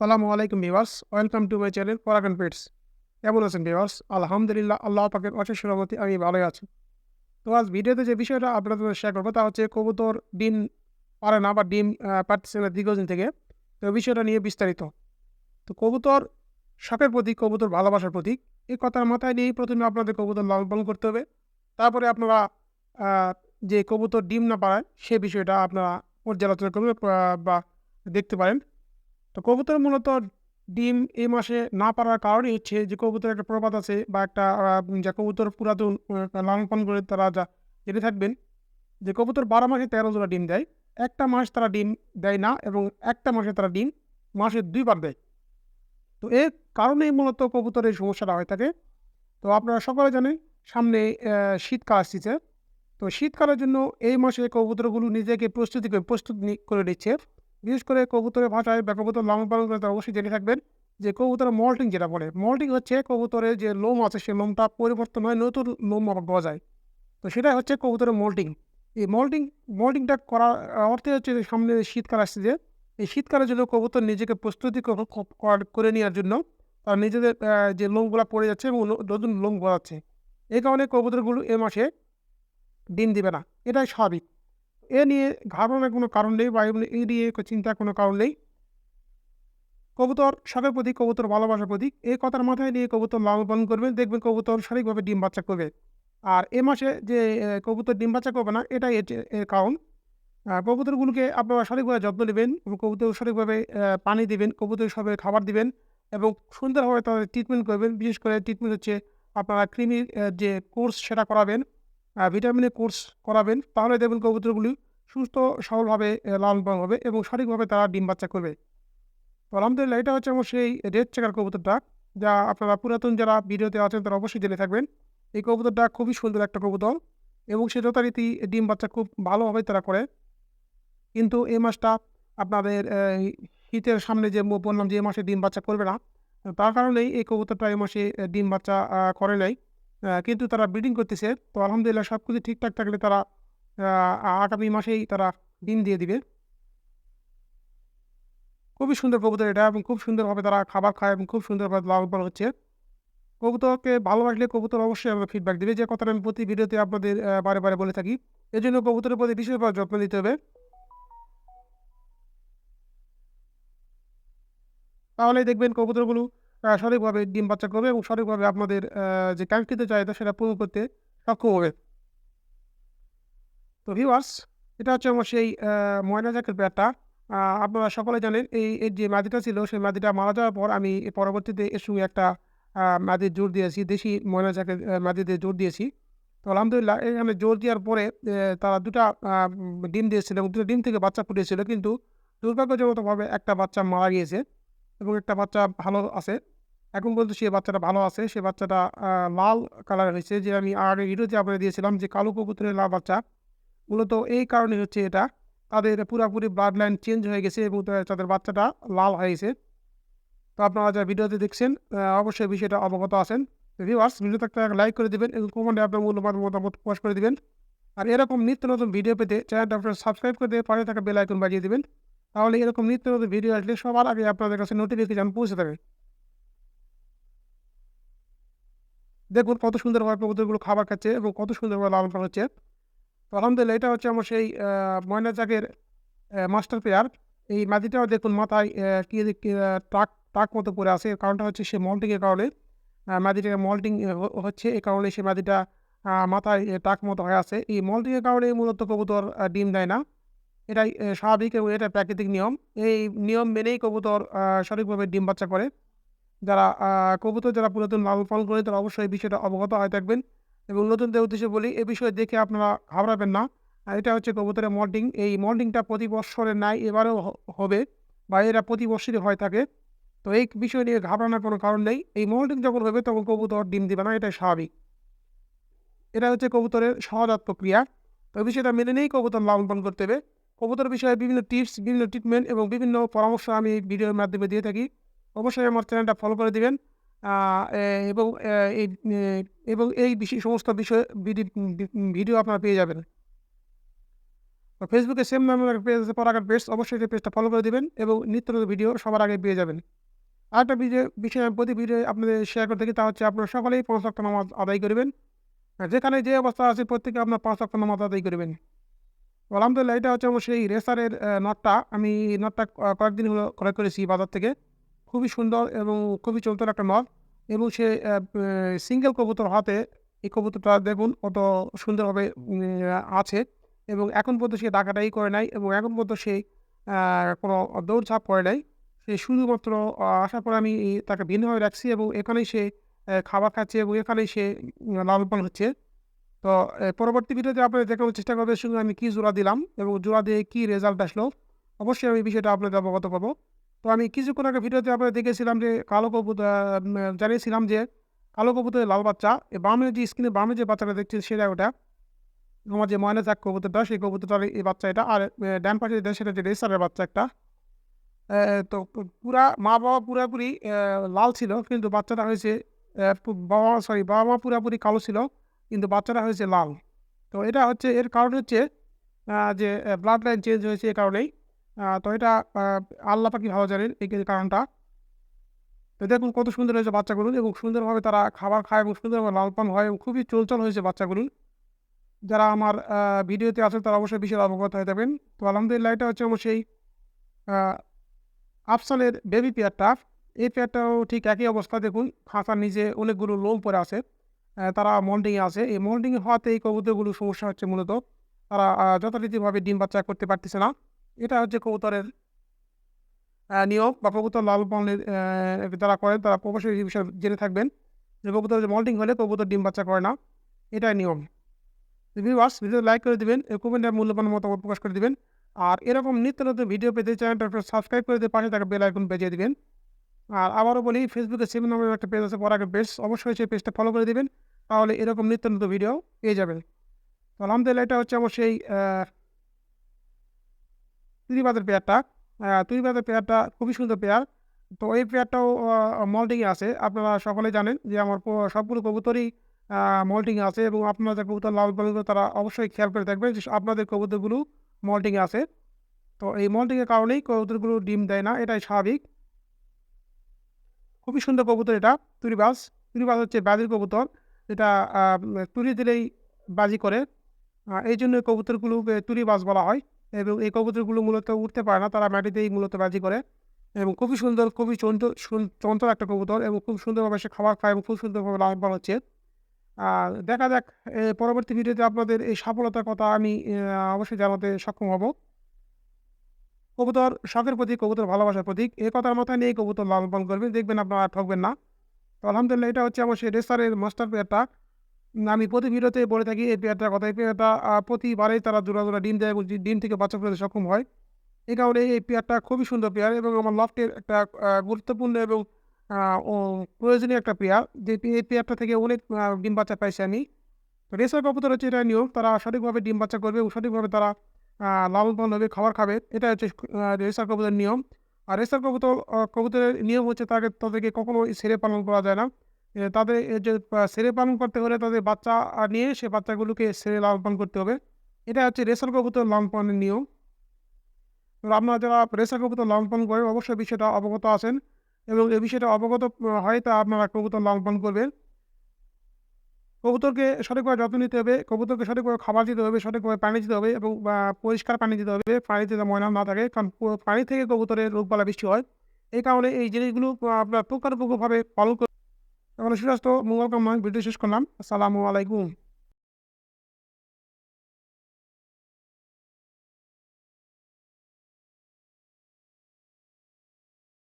আসসালামু আলাইকুম viewers, welcome to my channel পরাগান pets কেমন আছেন ভিউয়ার্স? আলহামদুলিল্লাহ, আল্লাহ পাকের অশেষ সভাপতি আমি ভালোই আছি। তো আজ ভিডিওতে যে বিষয়টা আপনাদের শেয়ার করব তা হচ্ছে কবুতর, ডিম, পারে না বা ডিম পারতেছে না দীর্ঘদিন থেকে। তো বিষয়টা নিয়ে বিস্তারিত। তো কবুতর শখের প্রতীক, কবুতর ভালোবাসার প্রতীক। এই কথার মাথায় নিয়েই প্রথমে আপনাদের কবুতর লালন পালন করতে হবে। তারপরে আপনারা যে কবুতর ডিম না পারায় সে বিষয়টা আপনারা পর্যালোচনা করবে বা দেখতে পারেন। তো কবুতর মূলত ডিম এই মাসে না পারার কারণই হচ্ছে যে কবুতর একটা প্রবাদ আছে বা একটা যা কবুতর পুরাতন লালন পালন করে তারা যা জেনে থাকবেন, যে কবুতর বারো মাসে তেরো জোড়া ডিম দেয়, একটা মাস তারা ডিম দেয় না এবং একটা মাসে তারা ডিম মাসে দুইবার দেয়। তো এর কারণেই মূলত কবুতরের সমস্যাটা হয়ে থাকে। তো আপনারা সকলে জানেন, সামনে শীতকাল আসছে তো শীতকালের জন্য এই মাসে কবুতরগুলো নিজেকে প্রস্তুতি করে প্রস্তুত করে নিচ্ছে। বিশেষ করে কবুতরের ভাষায় বা কবুতর লালন পালন করে তারা অবশ্যই জেনে থাকবেন যে কবুতরের মল্টিং যেটা বলে মল্টিং হচ্ছে কবুতরের যে লোম আছে সেই লোমটা পরিবর্তন হয় নতুন লোম পাওয়া যায়। তো সেটাই হচ্ছে কবুতরের মল্টিং। এই মল্টিং মল্টিংটা আহ, অর্থে হচ্ছে সামনে শীতকাল আসছে যে এই শীতকালের জন্য কবুতর নিজেকে প্রস্তুতি কর- করে নেওয়ার জন্য তারা নিজেদের যে লোমগুলো পড়ে যাচ্ছে এবং নতুন লোম গড়াচ্ছে। এই কারণে কবুতরগুলো এ মাসে ডিম দিবে না। এটাই স্বাভাবিক। এ নিয়ে ঘাবড়ানোর কোনো কারণ নেই, বা এই নিয়ে চিন্তার কোনো কারণ নেই। কবুতর শখের প্রতীক কবুতর ভালোবাসার প্রতীক এই কথার মাথায় নিয়ে কবুতর লালন পালন করবেন দেখবেন কবুতর সঠিকভাবে ডিম বাচ্চা করবে। আর এ মাসে যে কবুতর ডিম বাচ্চা করবে না, এটাই এর- কারণ। কবুতরগুলোকে আপনারা সঠিকভাবে যত্ন নেবেন কবুতর সঠিকভাবে পানি দিবেন কবুতর সবাই খাবার দিবেন এবং সুন্দরভাবে তাদের ট্রিটমেন্ট করবেন। বিশেষ করে ট্রিটমেন্ট হচ্ছে আপনারা কৃমির যে কোর্স সেটা করাবেন। ভিটামিনের কোর্স করাবেন। তাহলে দেখবেন কবুতরগুলি সুস্থ সবলভাবে লালন পালন হবে এবং সঠিকভাবে তারা ডিম বাচ্চা করবে। তো আলহামদুলিল্লাহ এটা হচ্ছে আমার সেই রেড চেকার কবুতরটা যা আপনারা পুরাতন যারা ভিডিওতে আছেন তারা অবশ্যই জেনে থাকবেন। এই কবুতরটা খুবই সুন্দর একটা কবুতর এবং সে যথারীতি ডিম বাচ্চা খুব ভালোভাবে তারা করে। কিন্তু এই মাসটা আপনাদের শীতের সামনে যে বললাম যে এই মাসে ডিম বাচ্চা করবে না তার কারণেই এই কবুতরটা এই মাসে ডিম বাচ্চা করে আহ, কিন্তু তারা ব্রিডিং করতেছে। তো আলহামদুলিল্লাহ সব কিছু ঠিকঠাক থাকলে তারা আগামী মাসেই তারা ডিম দিয়ে দিবে। খুবই সুন্দর কবুতর এটা এবং খুব সুন্দরভাবে তারা খাবার খায় এবং খুব সুন্দরভাবে পালন হচ্ছে। কবুতরকে ভালোবাসলে কবুতর অবশ্যই আমাকে ফিডব্যাক দেবে। যে কথাটা আমি প্রতি ভিডিওতে আপনাদের বারে বারে বলে থাকি। এই জন্য কবুতরের প্রতি বিশেষভাবে যত্ন নিতে হবে। তাহলেই দেখবেন কবুতরগুলো সঠিকভাবে ডিম বাচ্চা করবে এবং সঠিকভাবে আপনাদের যে কাঙ্ক্ষিত চাহিদা সেটা পূরণ করতে সক্ষম হবে। তো ভিউয়ার্স এটা হচ্ছে আমার সেই ময়না জাকের আহ, আপনারা সকলে জানেন এই এর যে মাদিটা ছিল সেই মাদিটা মারা যাওয়ার পর আমি পরবর্তীতে এর সঙ্গে একটা মাদির জোর দিয়েছি দেশি ময়না জাকের মাদিতে জোর দিয়েছি। তো আলহামদুলিল্লাহ এখানে জোর দেওয়ার পরে তারা দুটা ডিম দিয়েছিল এবং দুটো ডিম থেকে বাচ্চা ফুটেছিল কিন্তু দুর্ভাগ্যজনকভাবে একটা বাচ্চা মারা গিয়েছে। এবং একটা বাচ্চা ভালো আছে। এখন পর্যন্ত সে বাচ্চাটা ভালো আছে। সে বাচ্চাটা লাল কালার হয়েছে। যে আমি আর ভিডিওতে আপনাকে দিয়েছিলাম যে কালো কবুতরের লাল বাচ্চা। মূলত এই কারণে হচ্ছে এটা। তাদের পুরাপুরি ব্লাড লাইন চেঞ্জ হয়ে গেছে এবং তাদের বাচ্চাটা লাল হয়েছে তো আপনারা যা ভিডিওতে দেখছেন অবশ্যই বিষয়টা অবগত আছেন। ভিউয়ার্স, ভিডিওতে একটা লাইক করে দিবেন এবং কমেন্টে আপনার মূল্যবান মতামত প্রকাশ করে দিবেন। আর এরকম নিত্য নতুন ভিডিও পেতে চ্যানেলটা আপনারা সাবস্ক্রাইব করে দিয়ে পাশে থাকা বেল আইকন বাজিয়ে দিবেন। তাহলে এরকম নিত্য নতুন ভিডিও আসলে সবার আগে আপনাদের কাছে নোটিফিকেশন পৌঁছে যাবে দেখুন কত সুন্দরভাবে কবুতরগুলো খাবার খাচ্ছে এবং কত সুন্দরভাবে লালন পালন হচ্ছে। তো আলহামদুলিল্লাহ এটা হচ্ছে আমার সেই আহ, ময়না জাগের মাস্টার পেয়ার এই মাদিটাও দেখুন মাথায় কি টাক টাক মতো পড়ে আছে। কারণটা হচ্ছে সে মল্টিংয়ের কারণে মাদিটাকে মল্টিং হচ্ছে। এই কারণে সে মাদিটা মাথায় টাক মতো হয়ে আছে। এই মল্টিংয়ের কারণে মূলত কবুতর ডিম দেয় না। এটাই স্বাভাবিক এবং এটা প্রাকৃতিক নিয়ম। এই নিয়ম মেনেই কবুতর সঠিকভাবে ডিম বাচ্চা করে। যারা কবুতর যারা পুরাতন লালন পালন করে, তারা অবশ্যই এই বিষয়টা অবগত হয়ে থাকবেন। এবং নতুনদের উদ্দেশ্যে বলি এই বিষয়ে দেখে আপনারা ঘাবড়াবেন না। এটা হচ্ছে কবুতরের মল্টিং এই মল্টিংটা প্রতি বৎসরের নাই এবারেও হবে বা এরা প্রতি বৎসরই হয়ে থাকে। তো এই বিষয় নিয়ে ঘাবড়ানোর কোনো কারণ নেই। এই মল্টিং যখন হবে, তখন কবুতর ডিম দিবে না। এটাই স্বাভাবিক। এটা হচ্ছে কবুতরের সহজাত প্রক্রিয়া। তো বিষয়টা মেনে নিয়েই কবুতর লালন পালন করতে হবে। কবুতর বিষয়ে বিভিন্ন টিপস বিভিন্ন ট্রিটমেন্ট এবং বিভিন্ন পরামর্শ আমি ভিডিওর মাধ্যমে দিয়ে থাকি। অবশ্যই আমার চ্যানেলটা ফলো করে দিবেন। এবং এই এবং এই বিষয়, সমস্ত বিষয়ে ভিডি- ভিডিও আপনারা পেয়ে যাবেন। ফেসবুকে সেম নামের পেজ আছে পরাগান পেজ অবশ্যই সেই পেজটা ফলো করে দিবেন এবং নিত্য নতুন ভিডিও সবার আগে পেয়ে যাবেন। আরেকটা ভিডিও বিষয় প্রতি ভিডিও আপনাদের শেয়ার করে থাকি, তা হচ্ছে আপনারা সকলেই পাঁচ লক্ষ নামাজ আদায় করবেন। যেখানে যে অবস্থা আছে, প্রত্যেকে আপনার পাঁচ লক্ষ নামাজ আদায় করবেন। আলহামদুলিল্লাহ, এটা হচ্ছে সেই রেসারের নটটা। আমি নটটা কয়েকদিন হলো ক্রয় করেছি বাজার থেকে। খুবই সুন্দর এবং খুবই চমৎকার একটা নট এবং সে সিঙ্গেল কবুতর হাতে এই কবুতরটা দেখুন কত সুন্দরভাবে আছে এবং এখন পর্যন্ত সে ডাকাটাই করে নাই এবং এখন পর্যন্ত সে কোনো দৌড়ঝাঁপ করে নাই। সে শুধুমাত্র আসার পরে আমি তাকে ভিন্নভাবে রাখছি এবং এখানেই সে খাবার খাচ্ছে এবং এখানেই সে লালন হচ্ছে। তো পরবর্তী ভিডিওতে আপনাদের দেখানোর চেষ্টা করবে শুধু আমি কী জোড়া দিলাম এবং জোড়া দিয়ে কী রেজাল্ট আসলো। অবশ্যই আমি বিষয়টা আপনাদের অবগত করব। তো, আমি কিছুক্ষণ আগে ভিডিওতে আপনাদের দেখেছিলাম যে, কালো কবুতর জানিয়েছিলাম যে, কালো কবুতরের লাল বাচ্চা, এ, বামে যে স্ক্রিনে বামে যে বাচ্চাটা দেখছেন সেটা ওটা। আমার যে ময়না চাক কবুতরটা, সেই কবুতরটার এই বাচ্চা এটা আর ডান পাশে যেটা সেটা যে রেসারের বাচ্চা একটা। তো পুরা, মা বাবা পুরাপুরি লাল ছিল, কিন্তু বাচ্চাটা হয়েছে বাবা সরি বাবা মা পুরাপুরি কালো ছিল। কিন্তু বাচ্চাটা হয়েছে লাল। তো এটা হচ্ছে, এর কারণ হচ্ছে যে ব্লাড লাইন চেঞ্জ হয়েছে এ কারণেই। তো এটা আল্লাহ পাকি ভালো জানেন এই কারণটা। তো দেখুন কত সুন্দর হয়েছে বাচ্চাগুলো এবং সুন্দরভাবে তারা খাবার খায় এবং সুন্দরভাবে লাল পান হয় এবং খুবই চলচল হয়েছে বাচ্চাগুলো। যারা আমার ভিডিওতে আছে তারা অবশ্যই বিশেষ অবগত হয়ে যাবেন। তো আলহামদুলিল্লাহ এটা হচ্ছে অবশ্যই আফসানের বেবি পেয়ারটা এই পেয়ারটাও ঠিক একই অবস্থা দেখুন। খাঁচার নিচে অনেকগুলো লোম পরে আছে। তারা মল্ডিংয়ে আছে এই মল্ডিং হওয়াতে এই কবুতরগুলো সমস্যা হচ্ছে মূলত তারা যথারীতিভাবে ডিম বাচ্চা করতে পারতেছে না। এটা হচ্ছে কবুতরের নিয়ম বা কবুতর লাল পালনের যারা করেন তারা এই বিষয়ে জেনে থাকবেন যে কবুতর মল্টিং হলে কবুতর ডিম বাচ্চা করে না। এটাই নিয়ম। ভিউয়ার্স ভিডিও লাইক করে দিবেন কমেন্টের মূল্যবান মতামত প্রকাশ করে দিবেন। আর এরকম নিত্য নতুন ভিডিও পেতে চ্যানেলটা সাবস্ক্রাইব করে দিয়ে পাশে থাকা বেল আইকন বেজিয়ে দিবেন। আর আবারও বলি ফেসবুকে সেভেন নামের একটা পেজ আছে পরাগের পেজ অবশ্যই সেই পেজটা ফলো করে দিবেন। তাহলে এরকম নিত্য নতুন ভিডিও পেয়ে যাবেন। তো আলহামদুলিল্লাহ এটা হচ্ছে আমার সেই তুরিবাদের পেয়ারটা। তুরিবাদের পেয়ারটা খুবই সুন্দর পেয়ার। তো এই পেয়ারটাও মল্টিংয়ে আছে। আপনারা সকলে জানেন যে আমার সবগুলো কবুতরই মল্টিংয়ে আছে এবং আপনাদের কবুতর লাল পালন তারা অবশ্যই খেয়াল করে দেখবেন যে আপনাদের কবুতরগুলো মল্টিংয়ে আছে। তো এই মল্টিংয়ের কারণেই কবুতরগুলো ডিম দেয় না, এটাই স্বাভাবিক। খুবই সুন্দর কবুতর এটা তুরিবাস তুরিবাজ হচ্ছে বাজির কবুতর। আহ, তুরি দিলেই বাজি করে। এই জন্য কবুতরগুলোকে তুরিবাজ বলা হয়। এবং এই কবুতরগুলো মূলত উঠতে পারে না তারা মাটিতেই মূলত বাজি করে। এবং খুবই সুন্দর খুবই সুন- একটা কবুতর এবং খুব সুন্দরভাবে সে খাবার খায় এবং খুব সুন্দরভাবে পালন হচ্ছে। আর দেখা যাক পরবর্তী ভিডিওতে আপনাদের এই সফলতার কথা আমি অবশ্যই জানাতে সক্ষম হব। কবুতর শখের প্রতীক কবুতর ভালোবাসার প্রতীক। এ কথার মাথায় নিয়ে কবুতর লালন করবেন দেখবেন আপনারা ঠকবেন না। তো আলহামদুলিল্লাহ এটা হচ্ছে আমার সেই রেসারের মাস্টার পেয়ারটা। আমি প্রতি ভিডিওতে বলে থাকি এই পেয়ারটার কথা এই পেয়ারটা আহ, প্রতিবারেই তারা জোড়া জোড়া ডিম দেয় এবং ডিম থেকে বাচ্চা ফেলতে সক্ষম হয়। এই কারণে এই পেয়ারটা খুবই সুন্দর পেয়ার এবং আমার লফটের একটা গুরুত্বপূর্ণ এবং প্রয়োজনীয় একটা পেয়ার। যে এই পেয়ারটা থেকে অনেক ডিম বাচ্চা পাইছি আমি। তো রেসার কবুতর হচ্ছে এটা নিয়ম। তারা সঠিকভাবে ডিম বাচ্চা করবে এবং সঠিকভাবে তারা লালন হবে খাবার খাবে। এটা হচ্ছে রেসার কবুতরের নিয়ম। আর রেসার কবুতর কবুতরের নিয়ম হচ্ছে তাকে, তাদেরকে কখনো সেরে পালন করা যায় না। তাদের যে সেরে পালন করতে হলে তাদের বাচ্চা নিয়ে সে বাচ্চাগুলোকে সেরে লালন পালন করতে হবে। এটা হচ্ছে রেসার কবুতর লালন পালনের নিয়ম আপনারা যারা রেসার কবুতর লালন পালন করেন, অবশ্যই বিষয়টা অবগত আছেন এবং এই বিষয়টা অবগত হয় তা আপনারা কবুতর লালন পালন করবেন। কবুতরকে সঠিকভাবে যত্ন নিতে হবে, কবুতরকে সঠিকভাবে খাবার দিতে হবে সঠিকভাবে পানি দিতে হবে এবং পরিষ্কার পানি দিতে হবে পানিতে ময়লা না থাকে, কারণ পানি থেকে কবুতরের রোগবালা বৃষ্টি হয়। এই কারণে এই জিনিসগুলো আপনার পুঙ্খানুপুঙ্খভাবে পালন করে তাহলে সুস্বাস্থ্য, মঙ্গল কামনায় ভিডিও শেষ করলাম। আসসালামু আলাইকুম।